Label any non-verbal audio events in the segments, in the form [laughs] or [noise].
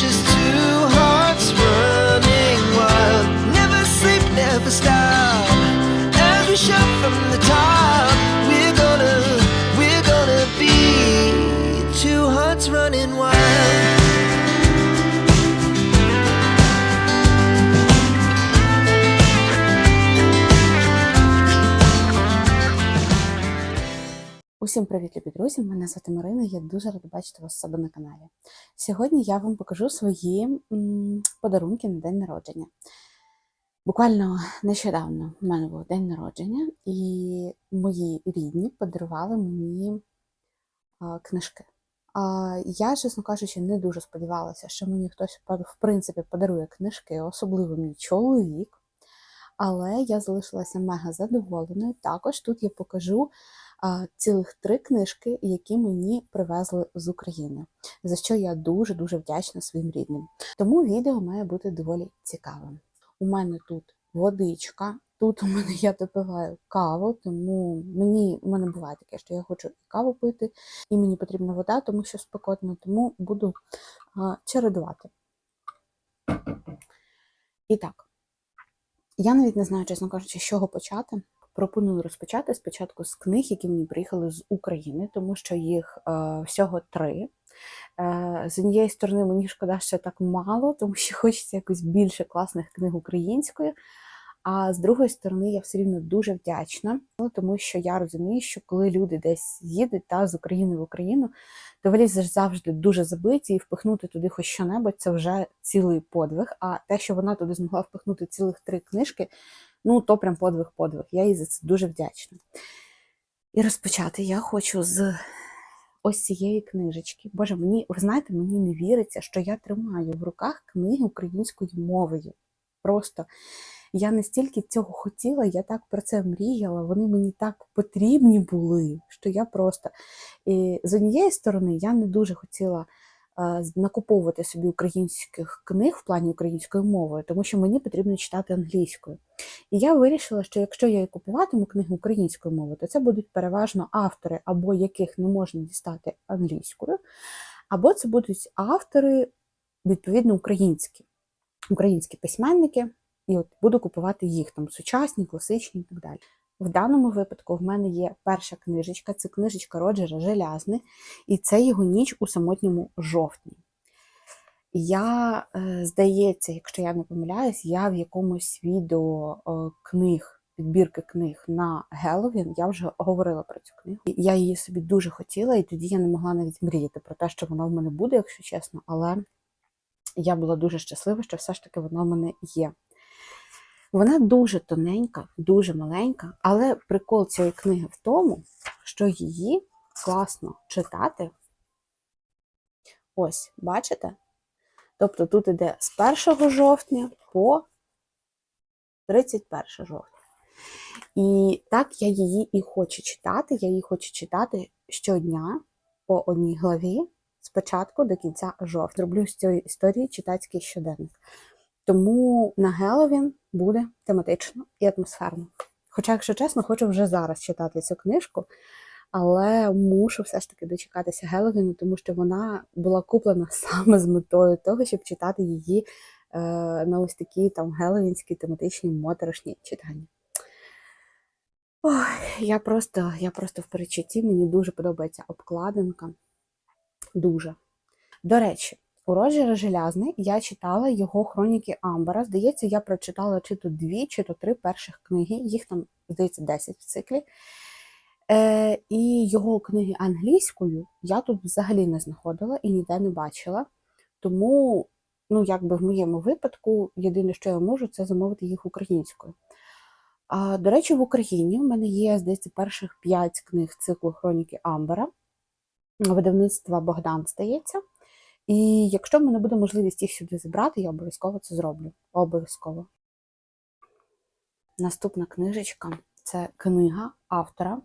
Just two hearts running wild. Never sleep, never stop. Усім привіт, любі друзі! Мене звати Марина, я дуже рада бачити вас у себе на каналі. Сьогодні я вам покажу свої подарунки на день народження. Буквально нещодавно в мене був день народження, і мої рідні подарували мені книжки. Я, чесно кажучи, не дуже сподівалася, що мені хтось в принципі подарує книжки, особливо мій чоловік. Але я залишилася мега задоволеною. Також тут я покажу цілих три книжки, які мені привезли з України, за що я дуже-дуже вдячна своїм рідним. Тому відео має бути доволі цікавим. У мене тут водичка, тут у мене я допиваю каву, тому мені у мене буває таке, що я хочу і каву пити, і мені потрібна вода, тому що спекотно, тому буду а, чередувати. І так, я навіть не знаю, чесно кажучи, з чого почати. Пропоную розпочати спочатку з книг, які мені приїхали з України, тому що їх е, всього три. Е, з однієї сторони, мені шкода, що так мало, тому що хочеться якось більше класних книг українською. А з другої сторони, я все рівно дуже вдячна, ну, тому що я розумію, що коли люди десь їдуть та з України в Україну, то ж завжди дуже забиті, і впихнути туди хоч що-небудь це вже цілий подвиг. А те, що вона туди змогла впихнути цілих три книжки, ну то прям подвиг-подвиг. Я їй за це дуже вдячна. І розпочати я хочу з ось цієї книжечки. Боже, мені, ви знаєте, мені не віриться, що я тримаю в руках книги українською мовою. Просто я настільки цього хотіла, я так про це мріяла, вони мені так потрібні були, що я просто. І з однієї сторони, я не дуже хотіла накуповувати собі українських книг в плані української мови, тому що мені потрібно читати англійською. І я вирішила, що якщо я купуватиму книги українською мовою, то це будуть переважно автори, або яких не можна дістати англійською, або це будуть автори, відповідно, українські, українські письменники, і от буду купувати їх там сучасні, класичні і так далі. В даному випадку в мене є перша книжечка, це книжечка Роджера Желязни, і це його ніч у самотньому жовтні. Я, е, здається, якщо я не помиляюсь, я в якомусь відео е, книг, підбірки книг на Геловін, я вже говорила про цю книгу. Я її собі дуже хотіла, і тоді я не могла навіть мріяти про те, що вона в мене буде, якщо чесно, але я була дуже щаслива, що все ж таки вона в мене є. Вона дуже тоненька, дуже маленька, але прикол цієї книги в тому, що її класно читати. Ось, бачите? Тобто тут іде з 1 жовтня по 31 жовтня. І так я її і хочу читати. Я її хочу читати щодня по одній главі з початку до кінця жовтня. Роблю з цієї історії читацький щоденник. Тому на Геловін буде тематично і атмосферно. Хоча, якщо чесно, хочу вже зараз читати цю книжку, але мушу все ж таки дочекатися Геловіну, тому що вона була куплена [laughs] саме з метою того, щоб читати її е, на ось такі там геловінські тематичні моторошні читання. Ой, я просто, я просто в перечутті, мені дуже подобається обкладинка. Дуже. До речі, у Роджера Желязни я читала його хроніки Амбера. Здається, я прочитала чи то дві, чи то три перших книги, їх там, здається, 10 в циклі. Е, І його книги англійською я тут взагалі не знаходила і ніде не бачила. Тому, ну, якби в моєму випадку, єдине, що я можу, це замовити їх українською. А, до речі, в Україні в мене є, здається, перших п'ять книг циклу Хроніки Амбера. Видавництва Богдан стається. І якщо в мене буде можливість їх сюди зібрати, я обов'язково це зроблю. Обов'язково. Наступна книжечка це книга автора,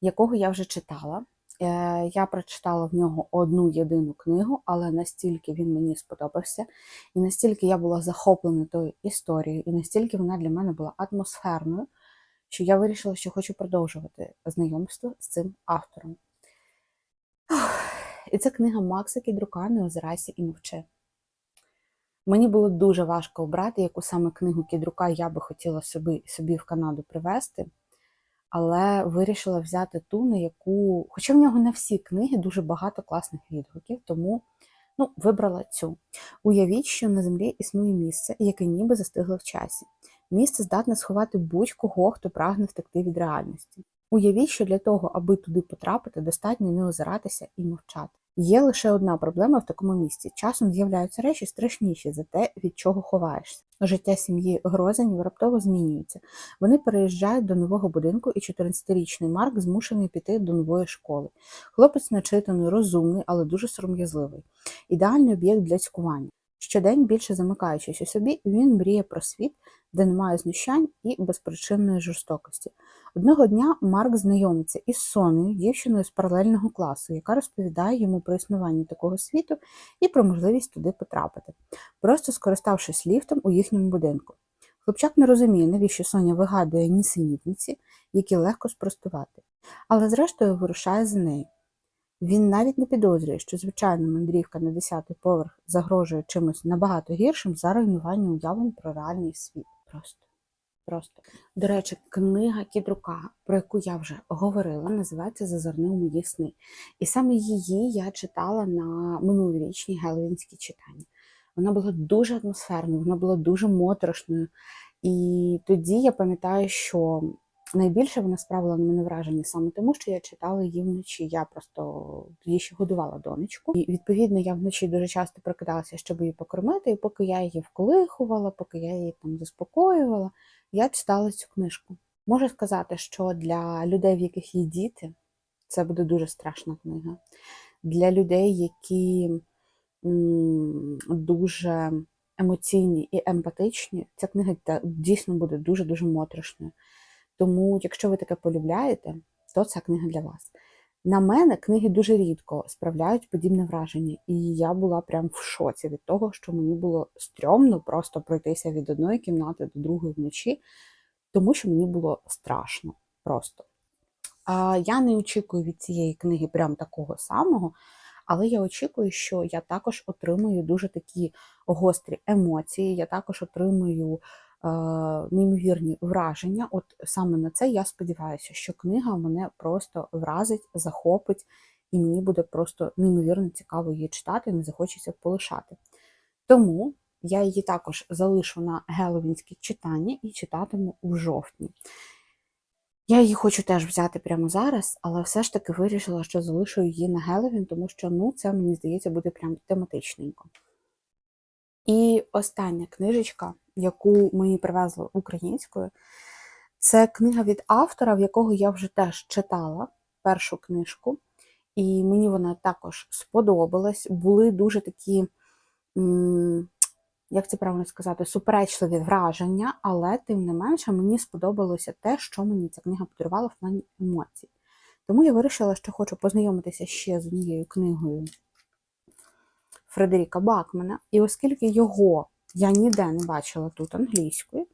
якого я вже читала. Е, Я прочитала в нього одну єдину книгу, але настільки він мені сподобався, і настільки я була захоплена тою історією, і настільки вона для мене була атмосферною, що я вирішила, що хочу продовжувати знайомство з цим автором. І це книга Макса Кідрука Не озирайся і мовчи. Мені було дуже важко обрати, яку саме книгу Кідрука я би хотіла собі, собі в Канаду привезти, але вирішила взяти ту, на яку, хоча в нього на всі книги дуже багато класних відгуків, тому ну, вибрала цю. Уявіть, що на землі існує місце, яке ніби застигло в часі. Місце здатне сховати будь-кого, хто прагне втекти від реальності. Уявіть, що для того, аби туди потрапити, достатньо не озиратися і мовчати. Є лише одна проблема в такому місці. Часом з'являються речі страшніші за те, від чого ховаєшся. Життя сім'ї Грозанів раптово змінюється. Вони переїжджають до нового будинку, і 14-річний Марк змушений піти до нової школи. Хлопець начитаний, розумний, але дуже сором'язливий. Ідеальний об'єкт для цькування. Щодень, більше замикаючись у собі, він мріє про світ, де немає знущань і безпричинної жорстокості. Одного дня Марк знайомиться із Сонею, дівчиною з паралельного класу, яка розповідає йому про існування такого світу і про можливість туди потрапити, просто скориставшись ліфтом у їхньому будинку. Хлопчак не розуміє, навіщо Соня вигадує нісенітниці, які легко спростувати, але зрештою вирушає за нею. Він навіть не підозрює, що звичайна мандрівка на 10-й поверх загрожує чимось набагато гіршим за руйнування уявлень про реальний світ. Просто. Просто. До речі, книга Кідрука, про яку я вже говорила, називається Зазирни у мої сни. І саме її я читала на минулорічній геловінській читанні. Вона була дуже атмосферною, вона була дуже моторошною. І тоді я пам'ятаю, що найбільше вона справила на мене враження саме тому, що я читала її вночі. Я просто тоді ще годувала донечку. І відповідно я вночі дуже часто прокидалася, щоб її покормити. І поки я її вколихувала, поки я її там заспокоювала, я читала цю книжку. Можу сказати, що для людей, в яких є діти, це буде дуже страшна книга. Для людей, які м, дуже емоційні і емпатичні, ця книга дійсно буде дуже-дуже моторошною. Тому, якщо ви таке полюбляєте, то ця книга для вас. На мене книги дуже рідко справляють подібне враження, і я була прям в шоці від того, що мені було стрьомно просто пройтися від одної кімнати до другої вночі, тому що мені було страшно просто. А я не очікую від цієї книги прям такого самого, але я очікую, що я також отримую дуже такі гострі емоції, я також отримую неймовірні враження. От саме на це я сподіваюся, що книга мене просто вразить, захопить, і мені буде просто неймовірно цікаво її читати, не захочеться полишати. Тому я її також залишу на геловінські читання і читатиму в жовтні. Я її хочу теж взяти прямо зараз, але все ж таки вирішила, що залишу її на Геловін, тому що ну, це, мені здається, буде прям тематичненько. І остання книжечка, яку мені привезли українською, це книга від автора, в якого я вже теж читала першу книжку, і мені вона також сподобалась. Були дуже такі, як це правильно сказати, суперечливі враження, але тим не менше мені сподобалося те, що мені ця книга подарувала в плані емоцій. Тому я вирішила, що хочу познайомитися ще з однією книгою Фредеріка Бакмана. І оскільки його я ніде не бачила тут англійською,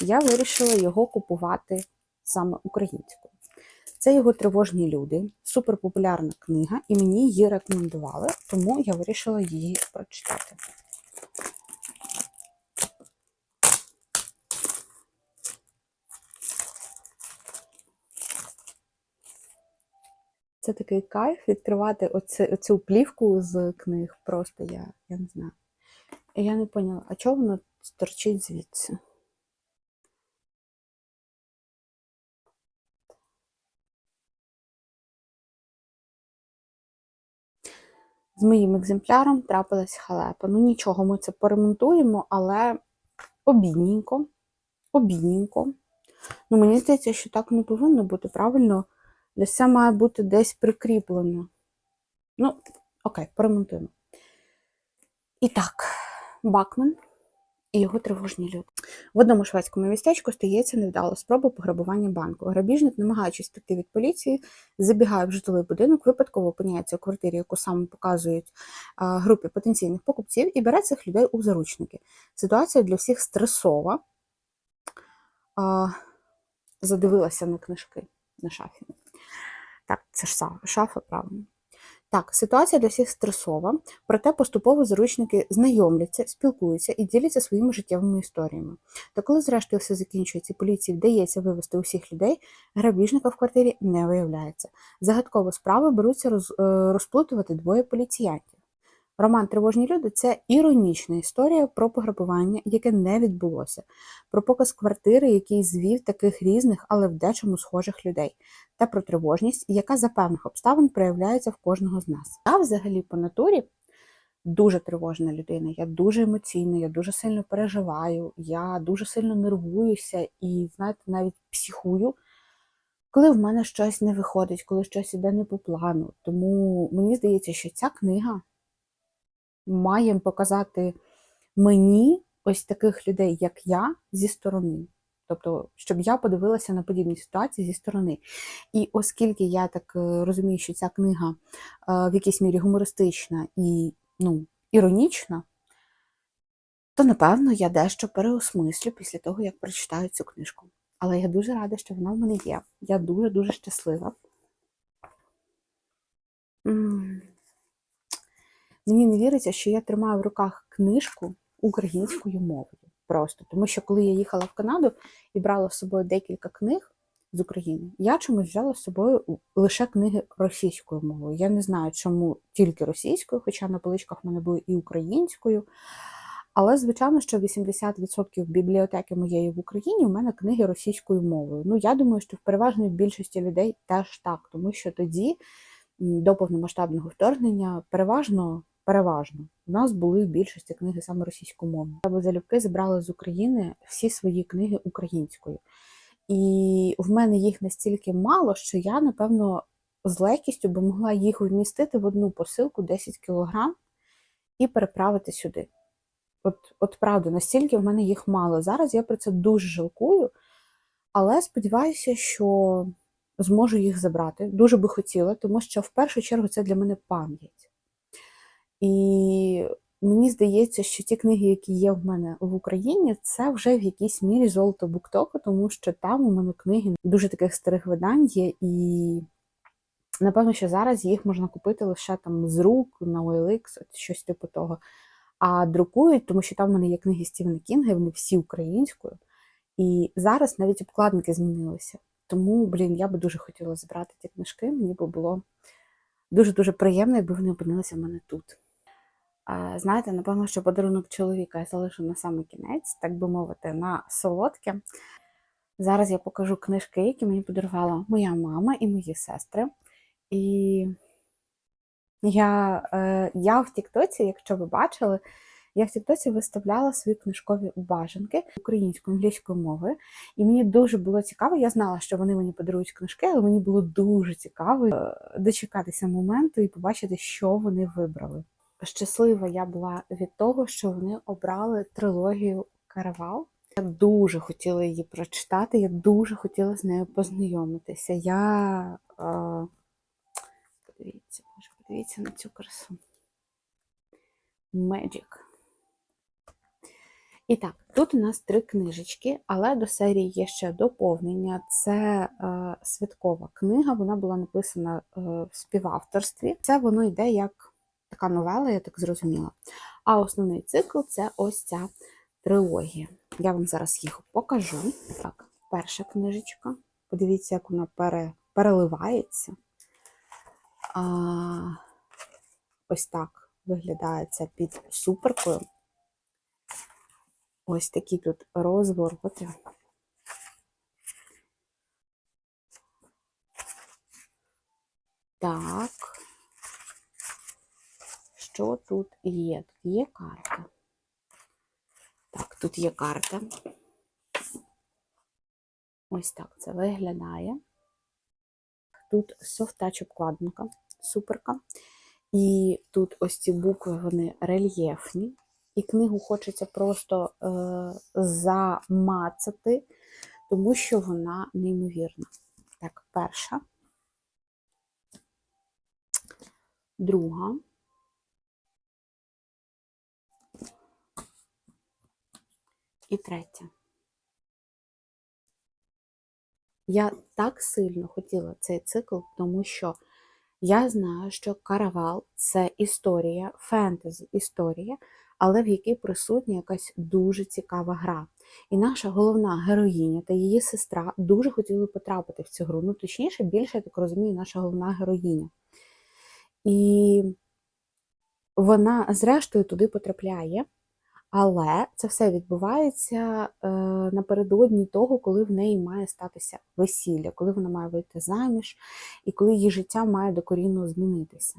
я вирішила його купувати саме українською. Це його тривожні люди, суперпопулярна книга, і мені її рекомендували, тому я вирішила її прочитати. Це такий кайф відкривати оце, оцю плівку з книг. Просто я, я не знаю. І Я не поняла, а чого воно торчить звідси? З моїм екземпляром трапилась халепа. Ну нічого, ми це поремонтуємо, але обідненько, обідненько. Ну, мені здається, що так не повинно бути правильно. Це має бути десь прикріплено. Ну, окей, поремонтуємо. І так, Бакмен і його тривожні люди. В одному шведському містечку стається невдала спроба пограбування банку. Грабіжник, намагаючись втекти від поліції, забігає в житловий будинок, випадково опиняється у квартирі, яку саме показують групі потенційних покупців, і бере цих людей у заручники. Ситуація для всіх стресова. Задивилася на книжки на шафі. Так, це ж шафа, правильно. Так, ситуація для всіх стресова, проте поступово заручники знайомляться, спілкуються і діляться своїми життєвими історіями. Та коли зрештою все закінчується, поліції вдається вивести усіх людей, грабіжника в квартирі не виявляється. Загадково справи беруться е, розплутувати двоє поліціянтів. Роман Тривожні люди це іронічна історія про пограбування, яке не відбулося, про показ квартири, який звів таких різних, але в дечому схожих людей, та про тривожність, яка за певних обставин проявляється в кожного з нас. Я взагалі по натурі дуже тривожна людина. Я дуже емоційна, я дуже сильно переживаю, я дуже сильно нервуюся і, знаєте, навіть психую. Коли в мене щось не виходить, коли щось іде не по плану. Тому мені здається, що ця книга має показати мені ось таких людей, як я, зі сторони. Тобто, щоб я подивилася на подібні ситуації зі сторони. І оскільки я так е, розумію, що ця книга е, в якійсь мірі гумористична і ну, іронічна, то напевно я дещо переосмислю після того, як прочитаю цю книжку. Але я дуже рада, що вона в мене є. Я дуже-дуже щаслива. Мені не віриться, що я тримаю в руках книжку українською мовою. Просто тому, що коли я їхала в Канаду і брала з собою декілька книг з України, я чомусь взяла з собою лише книги російською мовою. Я не знаю, чому тільки російською, хоча на поличках в мене були і українською. Але, звичайно, що 80% бібліотеки моєї в Україні в мене книги російською мовою. Ну, я думаю, що в переважної більшості людей теж так, тому що тоді, до повномасштабного вторгнення, переважно, переважно, у нас були в більшості книги саме російськомовні. Я би залюбки забрала з України всі свої книги українською. І в мене їх настільки мало, що я, напевно, з легкістю би могла їх вмістити в одну посилку 10 кілограм і переправити сюди. От, от правда, настільки в мене їх мало. Зараз я про це дуже жалкую, але сподіваюся, що зможу їх забрати. Дуже би хотіла, тому що в першу чергу це для мене пам'ять. І мені здається, що ті книги, які є в мене в Україні, це вже в якійсь мірі золото буктоку, тому що там у мене книги дуже таких старих видань є, і напевно, що зараз їх можна купити лише там з рук на OLX, щось типу того. А друкують, тому що там в мене є книги Стівена Кінга, вони всі українською. І зараз навіть обкладинки змінилися. Тому, блін, я би дуже хотіла збирати ті книжки. Мені би було дуже-дуже приємно, якби вони опинилися в мене тут. Знаєте, напевно, що подарунок чоловіка я залишу на самий кінець, так би мовити, на солодке. Зараз я покажу книжки, які мені подарувала моя мама і мої сестри. І я, е, я в Тіктоці, якщо ви бачили, я в Тіктоці виставляла свої книжкові бажанки українською, англійською мовою. І мені дуже було цікаво. Я знала, що вони мені подарують книжки, але мені було дуже цікаво е, дочекатися моменту і побачити, що вони вибрали. Щаслива я була від того, що вони обрали трилогію Каравал. Я дуже хотіла її прочитати, я дуже хотіла з нею познайомитися. Я е, подивіться, боже, подивіться на цю красу. Magic. І так, тут у нас три книжечки, але до серії є ще доповнення. Це е, святкова книга, вона була написана е, в співавторстві. Це воно йде як така новела, я так зрозуміла. А основний цикл це ось ця трилогія. Я вам зараз їх покажу. Так, перша книжечка. Подивіться, як вона пере, переливається. А, ось так виглядає це під суперкою. Ось такі тут розвороти. Так. Що тут є? Тут є карта. Так, тут є карта. Ось так це виглядає. Тут софтач обкладинка, суперка. І тут ось ці букви вони рельєфні. І книгу хочеться просто е, замацати, тому що вона неймовірна. Так, перша. Друга. І третя. Я так сильно хотіла цей цикл, тому що я знаю, що каравал це історія, фентезі історія, але в якій присутня якась дуже цікава гра. І наша головна героїня та її сестра дуже хотіли потрапити в цю гру. Ну, точніше, більше, я так розумію, наша головна героїня. І вона, зрештою, туди потрапляє. Але це все відбувається е, напередодні того, коли в неї має статися весілля, коли вона має вийти заміж, і коли її життя має докорінно змінитися.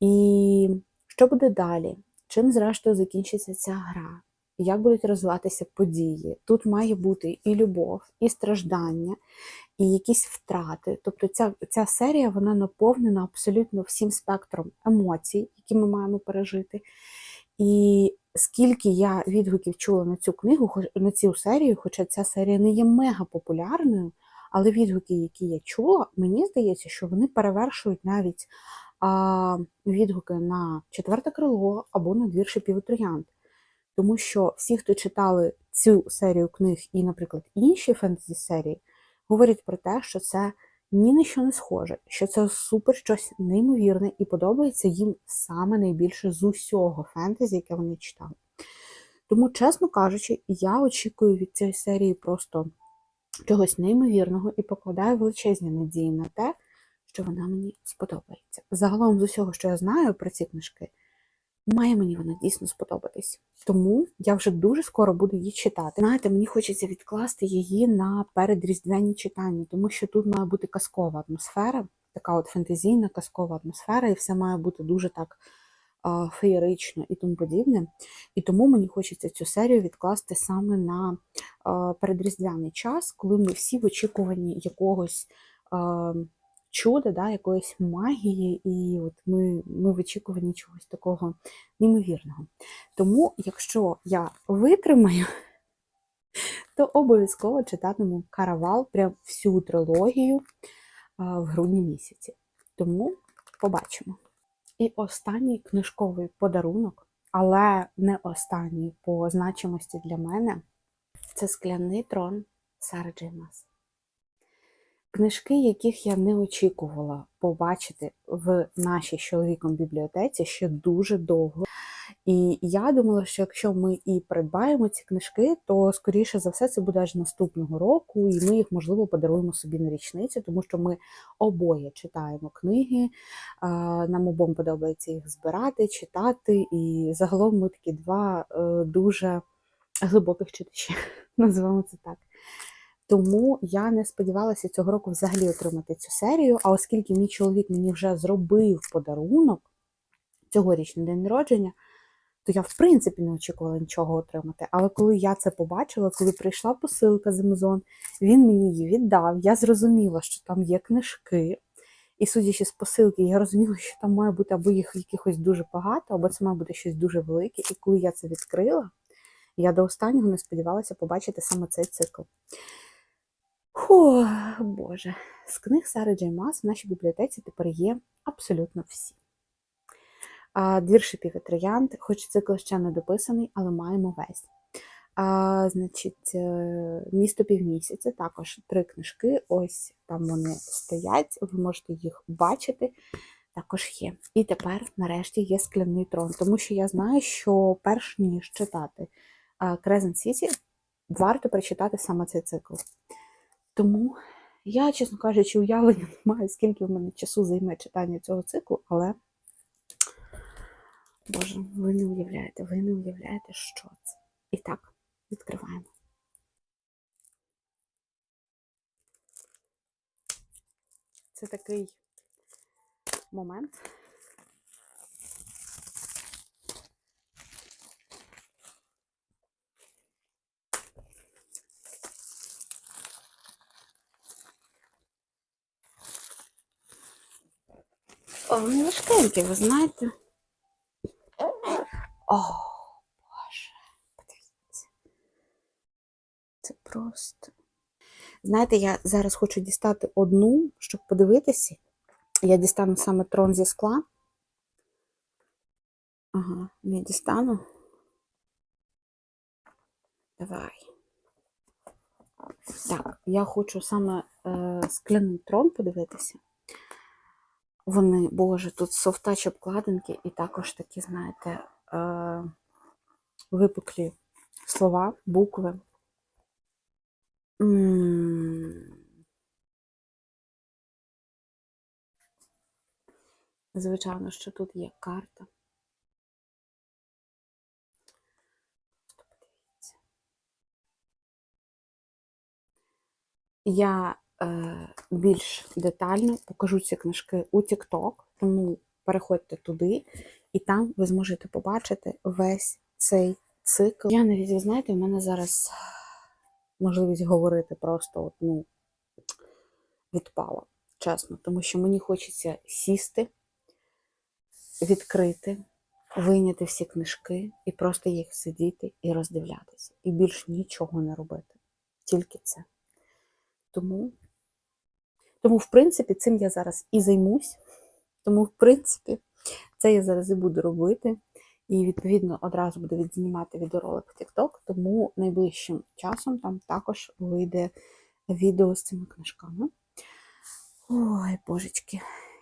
І що буде далі? Чим, зрештою, закінчиться ця гра? Як будуть розвиватися події? Тут має бути і любов, і страждання, і якісь втрати. Тобто ця, ця серія вона наповнена абсолютно всім спектром емоцій, які ми маємо пережити. І скільки я відгуків чула на цю книгу, на цю серію, хоча ця серія не є мега популярною, але відгуки, які я чула, мені здається, що вони перевершують навіть а, відгуки на четверте крило або на двір шипів. Тому що всі, хто читали цю серію книг і, наприклад, інші фентезі серії, говорять про те, що це ні на що не схоже, що це супер щось неймовірне і подобається їм саме найбільше з усього фентезі, яке вони читали. Тому, чесно кажучи, я очікую від цієї серії просто чогось неймовірного і покладаю величезні надії на те, що вона мені сподобається. Загалом, з усього, що я знаю про ці книжки, має мені вона дійсно сподобатись. Тому я вже дуже скоро буду її читати. Знаєте, мені хочеться відкласти її на передріздвяні читання, тому що тут має бути казкова атмосфера, така от фентезійна казкова атмосфера, і все має бути дуже так феєрично і тому подібне. І тому мені хочеться цю серію відкласти саме на передріздвяний час, коли ми всі в очікуванні якогось. Чуда, да, якоїсь магії, і от ми, ми в очікуванні чогось такого неймовірного. Тому, якщо я витримаю, [laughs] то обов'язково читатиму каравал прям всю трилогію в грудні місяці. Тому побачимо. І останній книжковий подарунок, але не останній по значимості для мене це скляний трон Сари Джеймас. Книжки, яких я не очікувала побачити в нашій з чоловіком бібліотеці ще дуже довго. І я думала, що якщо ми і придбаємо ці книжки, то скоріше за все це буде аж наступного року, і ми їх, можливо, подаруємо собі на річницю, тому що ми обоє читаємо книги. Нам обом подобається їх збирати, читати. І загалом ми такі два е, дуже глибоких читачі, [laughs] називаємо це так. Тому я не сподівалася цього року взагалі отримати цю серію. А оскільки мій чоловік мені вже зробив подарунок цьогоріч на день народження, то я в принципі не очікувала нічого отримати. Але коли я це побачила, коли прийшла посилка з Amazon, він мені її віддав. Я зрозуміла, що там є книжки. І судячи з посилки, я розуміла, що там має бути або їх якихось дуже багато, або це має бути щось дуже велике. І коли я це відкрила, я до останнього не сподівалася побачити саме цей цикл. Фу, Боже, з книг Сари Джеймас в нашій бібліотеці тепер є абсолютно всі. А, Двір шипів хоч цикл ще не дописаний, але маємо весь. А, Значить, е, місто півмісяця, також три книжки. Ось там вони стоять, ви можете їх бачити. Також є. І тепер, нарешті, є скляний трон, тому що я знаю, що перш ніж читати Crescent City, варто прочитати саме цей цикл. Тому я, чесно кажучи, уявлення не маю, скільки в мене часу займе читання цього циклу, але, Боже, ви не уявляєте, ви не уявляєте, що це. І так, відкриваємо. Це такий момент. Вони важкенькі, ви знаєте. О, Боже, подивіться. Це просто. Знаєте, я зараз хочу дістати одну, щоб подивитися. Я дістану саме трон зі скла. Ага, не дістану. Давай. Так, я хочу саме е, скляний трон подивитися. Вони, боже, тут софтач обкладинки і також такі, знаєте, е, випуклі слова, букви. Звичайно, що тут є карта. Я більш детально покажу ці книжки у TikTok, тому переходьте туди, і там ви зможете побачити весь цей цикл. Я навіть, ви знаєте, в мене зараз можливість говорити просто ну, відпала, чесно, тому що мені хочеться сісти, відкрити, вийняти всі книжки і просто їх сидіти і роздивлятися. І більш нічого не робити. Тільки це. Тому, тому, в принципі, цим я зараз і займусь. Тому, в принципі, це я зараз і буду робити. І, відповідно, одразу буду відзнімати відеоролик в TikTok, тому найближчим часом там також вийде відео з цими книжками. Ой, божечки,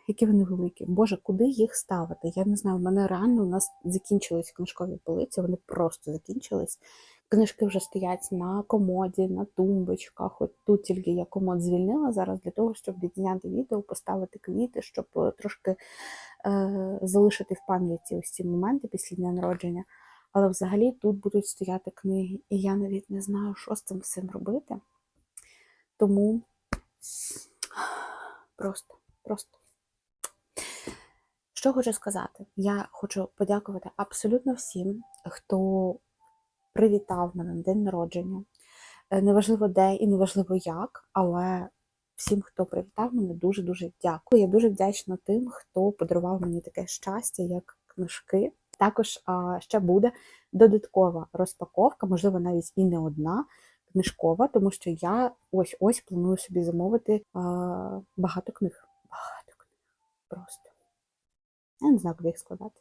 які вони великі. Боже, куди їх ставити? Я не знаю, в мене реально у нас закінчились книжкові полиці, вони просто закінчились. Книжки вже стоять на комоді, на тумбочках. От тут тільки я комод звільнила зараз для того, щоб відзняти відео, поставити квіти, щоб е, трошки е, залишити в пам'яті ось ці моменти після дня народження. Але взагалі тут будуть стояти книги, і я навіть не знаю, що з цим всім робити. Тому просто, просто. Що хочу сказати? Я хочу подякувати абсолютно всім, хто привітав мене на день народження. Е, Неважливо де і неважливо як, але всім, хто привітав мене, дуже-дуже дякую. Я дуже вдячна тим, хто подарував мені таке щастя, як книжки. Також а, ще буде додаткова розпаковка, можливо, навіть і не одна книжкова, тому що я ось ось планую собі замовити а, багато книг. Багато книг. Просто. Я не знаю, куди їх складати.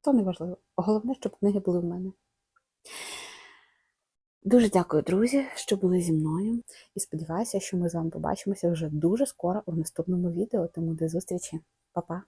То не важливо. Головне, щоб книги були в мене. Дуже дякую, друзі, що були зі мною. І сподіваюся, що ми з вами побачимося вже дуже скоро у наступному відео. Тому до зустрічі. Па-па!